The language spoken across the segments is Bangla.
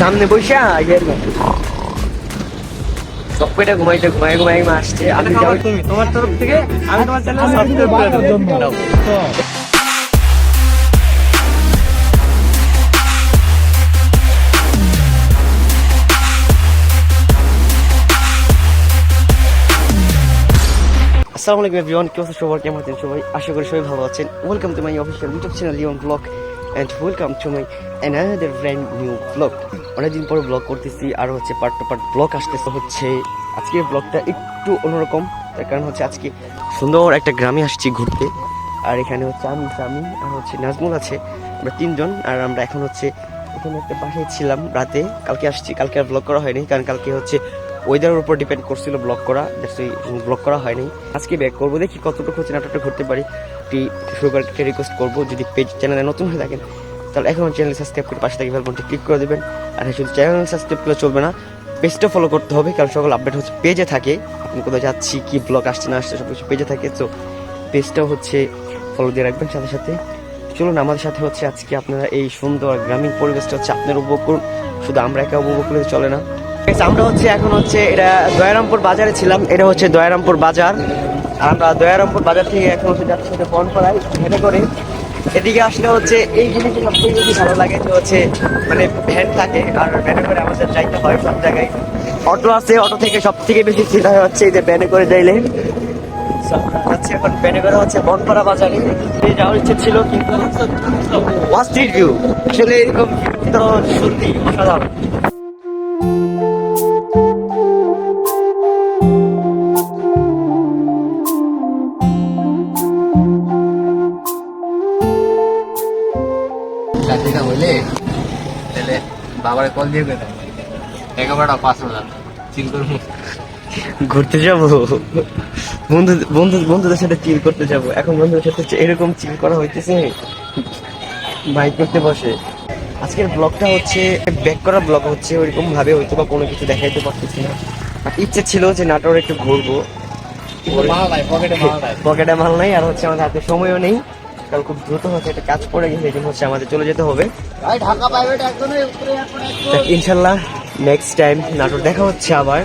সামনে বসে আগের সব কয়টা ঘুমাইতে ঘুমাই ঘুমাই আসছে। আমি তুমি তোমার তরফ থেকে আমি তোমার চ্যানেল সাবস্ক্রাইব করে দেবো আসসালামু আলাইকুম এভরিওয়ান কেউ সবার কেমন আছেন সবাই? আশা করি সবাই ভালো আছেন। Welcome to my official YouTube channel Leon blog and welcome to my another brand new blog অনেকদিন পরে ব্লগ করতেছি, আর হচ্ছে পার্ট টু পার্ট ব্লগ আসতেছে। হচ্ছে আজকের ব্লগটা একটু অন্যরকম। তার কারণ হচ্ছে আজকে সুন্দর একটা গ্রামে আসছি ঘুরতে। আর এখানে হচ্ছে আমি সামি আর হচ্ছে নাজমুল আছে। আমরা তিনজন, আর আমরা এখন হচ্ছে এখানে একটা বাসায় ছিলাম রাতে। কালকে আসছি, কালকে আর ব্লগ করা হয়নি, কারণ কালকে হচ্ছে ওয়েদারের উপর ডিপেন্ড করছিল ব্লক করা ব্লক করা হয়নি। আজকে ব্যাক করব দেখি কতটুকু হচ্ছে নাটকটা ঘুরতে পারি। একটি রিকোয়েস্ট করব যদি পেজ চ্যানেলে নতুন হয়ে থাকেন তাহলে এখন চ্যানেল সাবস্ক্রাইব করে পাশে থেকে বেলবনটি ক্লিক করে দেবেন। আর হ্যাঁ, শুধু চ্যানেল সাবস্ক্রাইব করলে চলবে না পেজটা ফলো করতে হবে কারণ সকল আপডেট হচ্ছে পেজে থাকে। আপনি কোথাও যাচ্ছি কি ব্লগ আসছে না আসছে সব কিছু পেজে থাকে। তো পেজটাও হচ্ছে ফলো দিয়ে রাখবেন সাথে সাথে। চলুন আমাদের সাথে হচ্ছে আজকে আপনারা এই সুন্দর গ্রামীণ পরিবেশটা হচ্ছে আপনারা উপভোগ করুন। শুধু আমরা একা উপভোগ করলে চলে না। আমরা হচ্ছে এখন হচ্ছে এটা দয়ারামপুর বাজারে ছিলাম, এটা হচ্ছে দয়ারামপুর বাজার। আমরা দয়ারামপুর বাজার থেকে এখন হচ্ছে যাচ্ছি হচ্ছে বনপাড়ায় হেঁটে করে। এদিকে আসলে হচ্ছে এই জিনিসটা সবথেকে বেশি ভালো লাগে যে হচ্ছে মানে ভ্যান থাকে, আর ভ্যানে করে আমাদের যাইতে হয় সব জায়গায়। অটো আছে, অটো থেকে সব থেকে বেশি সুবিধা হচ্ছে এই যে ভ্যানে করে যাইলে। যাচ্ছি এখন ভ্যানে করে হচ্ছে বনপাড়া বাজারে। যাওয়ার ইচ্ছে ছিল, কিন্তু ওয়াস্ট্রিট ভিউ। আসলে এরকম সত্যি অসাধারণ। তাহলে বাবার কল দিয়ে পাঁচ হাজার। চিল করব। ঘুরতে যাব। বন্ধু বন্ধু বন্ধুদের সাথে চিল করতে যাব। এখন বন্ধুদের সাথে এরকম চিল করা হইতেছে বাইক করতে বসে। আজকের ব্লগটা হচ্ছে ব্যাক করা ব্লগ হচ্ছে ওইরকম ভাবে হয়তো বা কোনো কিছু দেখাইতে পারতেছি না। ইচ্ছে ছিল যে নাটোর একটু ঘুরবো। পকেটে মাল নাই আর হচ্ছে আমাদের হাতে সময়ও নেই। কারণ খুব দ্রুত হচ্ছে একটা কাজ পড়ে গেছে এই জন্য হচ্ছে আমাদের চলে যেতে হবে। ইনশাল্লাহ নেক্সট টাইম নাটোর দেখা হচ্ছে আবার।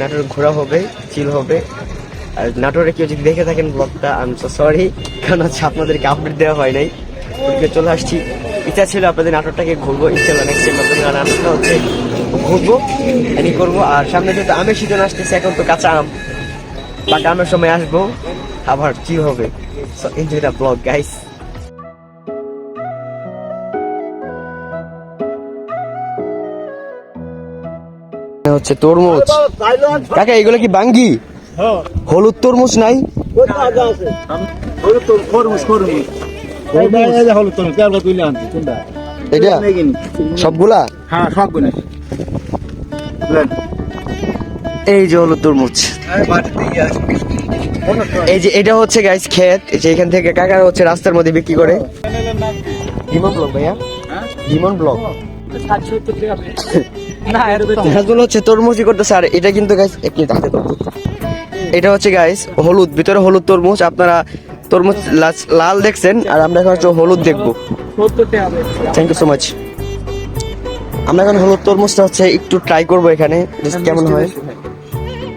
নাটোর ঘোরা হবে চিল হবে। আর নাটোরে কেউ যদি দেখে থাকেন ব্লগটা আমি তো সরি কারণ হচ্ছে আপনাদেরকে আপডেট দেওয়া হয় নাই। চলে আসছি। ইচ্ছা ছিল আপনাদের নাটোরটাকে ঘুরবো ইনশাল্লাহ নেক্সট টাইম আপনাদের নাটোরটা হচ্ছে ঘুরবো এনি করব। আর সামনে যেহেতু আমের সিজন আসতেছে এখন তো কাঁচা আম। বাট আমের সময় আসব আবার কি হবে। So enjoy the blog guys হচ্ছে তরমুজ। কাকা এগুলো কি বাঙ্গি? হলুদ তরমুজ নাই? এটা? সবগুলা? হ্যাঁ সব গুণে এই যে হলুদ তরমুজ। এই যে এটা হচ্ছে গাইস ক্ষেত। এই যে এখান থেকে কাকা হচ্ছে রাস্তার মধ্যে বিক্রি করে। ডিমন ব্লক ভাইয়া। ডিমন ব্লক। না এর হচ্ছে তরমুজই করতেছে আর এটা কিন্তু গাইস হাতে। এটা হচ্ছে গাইস হলুদ ভিতরে হলুদ তরমুজ আপনারা তরমুজ লাল দেখছেন আর আমরা এখন হচ্ছে হলুদ দেখব। থ্যাংক ইউ সো মাচ আমরা এখন হলুদ তরমুজটা হচ্ছে একটু ট্রাই করব এখানে কেমন হয়।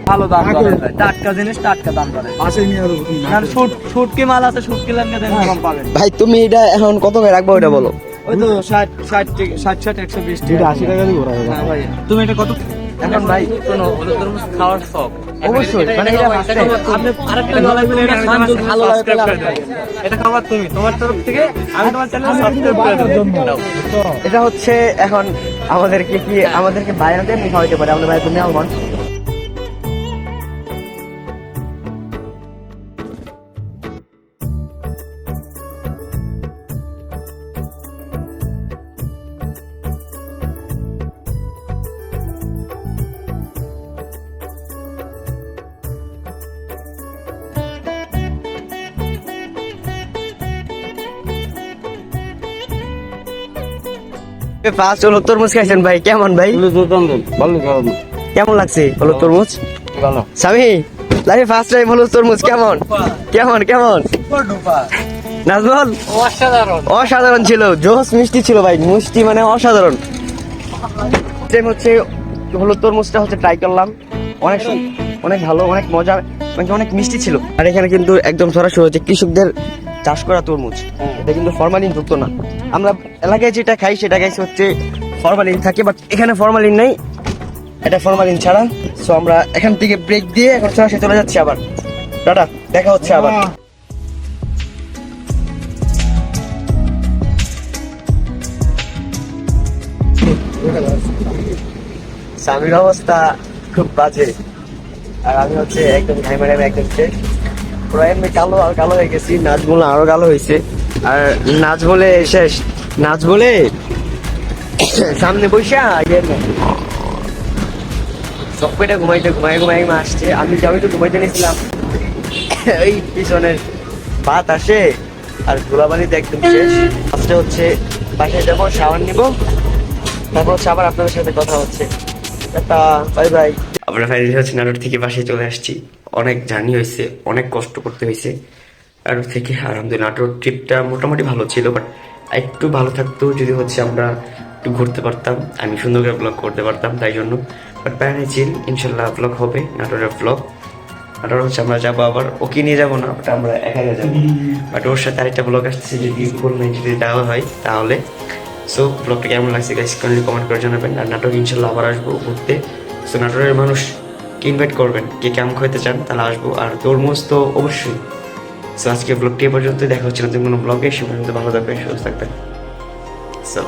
ভালো দাম টাটকা জিনিস টাটকা দাম করে পাশে নিয়ে আর। শুট শুটকি মাল আছে শুটকি লাঙ্গা কম পাবেন। ভাই তুমি এটা এখন কত করে রাখব এটা বলো। ওই তো ষাট ষাট ষাট ষাট একশো বিশ টাকা আশি টাকা দিব হ্যাঁ ভাই। তুমি এটা কত? এখন ভাই কোনো হলুদ তরমুজ খাওয়ার শখ? অবশ্যই, মানে এটা must আপনি আরেকটা নলাই বলে এটা সানজুল ভালো লাগে এটা খাবার তুমি তোমার তরফ থেকে আমি তোমার চ্যানেল সাবস্ক্রাইব করে এটা হচ্ছে এখন আমাদেরকে কি আমাদেরকে বাইরে দিয়ে খাওয়াইতে পারে? আমাদের বাইরে তুমি আলমন ফার্স্ট হলো তরমুজ খাইছেন ভাই কেমন ভাই? কেমন লাগছে হলো তরমুজ? ভালো। স্বামী লাইফে ফার্স্ট টাইম হলো তরমুজ কেমন? কেমন কেমন? নাজমল? অসাধারণ। অসাধারণ ছিল জোস মিষ্টি ছিল ভাই মিষ্টি মানে অসাধারণ। টাইম হচ্ছে হলো তরমুজটা হচ্ছে ট্রাই করলাম। অনেক অনেক ভালো অনেক মজা মানে অনেক মিষ্টি ছিল। আর এখানে কিন্তু একদম সরাসরি হচ্ছে কৃষকদের চাষ করা তরমুজ। এটা কিন্তু ফরমালিন যুক্ত না। আমরা এলাকায় যেটা খাই, সেটা খাইছি হচ্ছে ফরমালিন থাকে বাট এখানে ফরমালিন নেই। এটা ফরমালিন ছাড়া। সো আমরা এখান থেকে ব্রেক দিয়ে এখন সরাসরি চলে যাচ্ছি আবার। টাটা, দেখা হচ্ছে আবার। স্বামীর অবস্থা খুব বাজে। আর আমি হচ্ছে একদম ঘাই মারে একদম পুরো এমনি কালো আর কালো হয়ে গেছি নাচ বলে আরও কালো হয়েছে। আর নাচ বলে শেষ নাচ বলে সামনে বৈশা সব পেটে ঘুমাইতে, ঘুমাই ঘুমাই আসছে। আমি যাবি তো ঘুমাইতে নিয়েছিলাম। ওই পিছনের ভাত আসে, আর ধুলাবালিতে একদম শেষ। আজকে হচ্ছে বাসায় যাব শাওয়ার নিবো। তারপর হচ্ছে আবার আপনাদের সাথে কথা হচ্ছে। By bye. আমরা ফাইনালি হচ্ছে নাটোর থেকে বাসায় চলে আসছি। অনেক জার্নি হয়েছে, অনেক কষ্ট করতে হয়েছে। নাটোর থেকে আলহামদুলিল্লাহ, নাটোর ট্রিপটা মোটামুটি ভালো ছিল বাট একটু ভালো থাকতো যদি হচ্ছে আমরা একটু ঘুরতে পারতাম। আমি সুন্দর করে ব্লগ করতে পারতাম, তাই জন্য। বাট প্যারানি চিল ইনশাল্লাহ ব্লগ হবে, নাটোরের ব্লগ নাটোর হচ্ছে আমরা যাব আবার, ওকে নিয়ে যাব না বাট আমরা একা যাব। বাট ওর সাথে আরেকটা ব্লগ আসছে যদি ভুল নাই যদি দেওয়া হয়, তাহলে। সো ব্লগটা কেমন লাগছে গাইস কমেন্ট করে জানাবেন। আর নাটক ইনশাল্লাহ আবার আসব ঘুরতে। সো নাটোরের মানুষকে ইনভাইট করবেন, কে কেমন খেতে চান, তাহলে আসব। আর তরমুজ তো অবশ্যই। সো আজকে ব্লগটি এ পর্যন্তই। দেখা হচ্ছে নতুন কোনো ব্লগে সে পর্যন্ত ভালো থাকবেন, সুস্থ থাকবেন। সো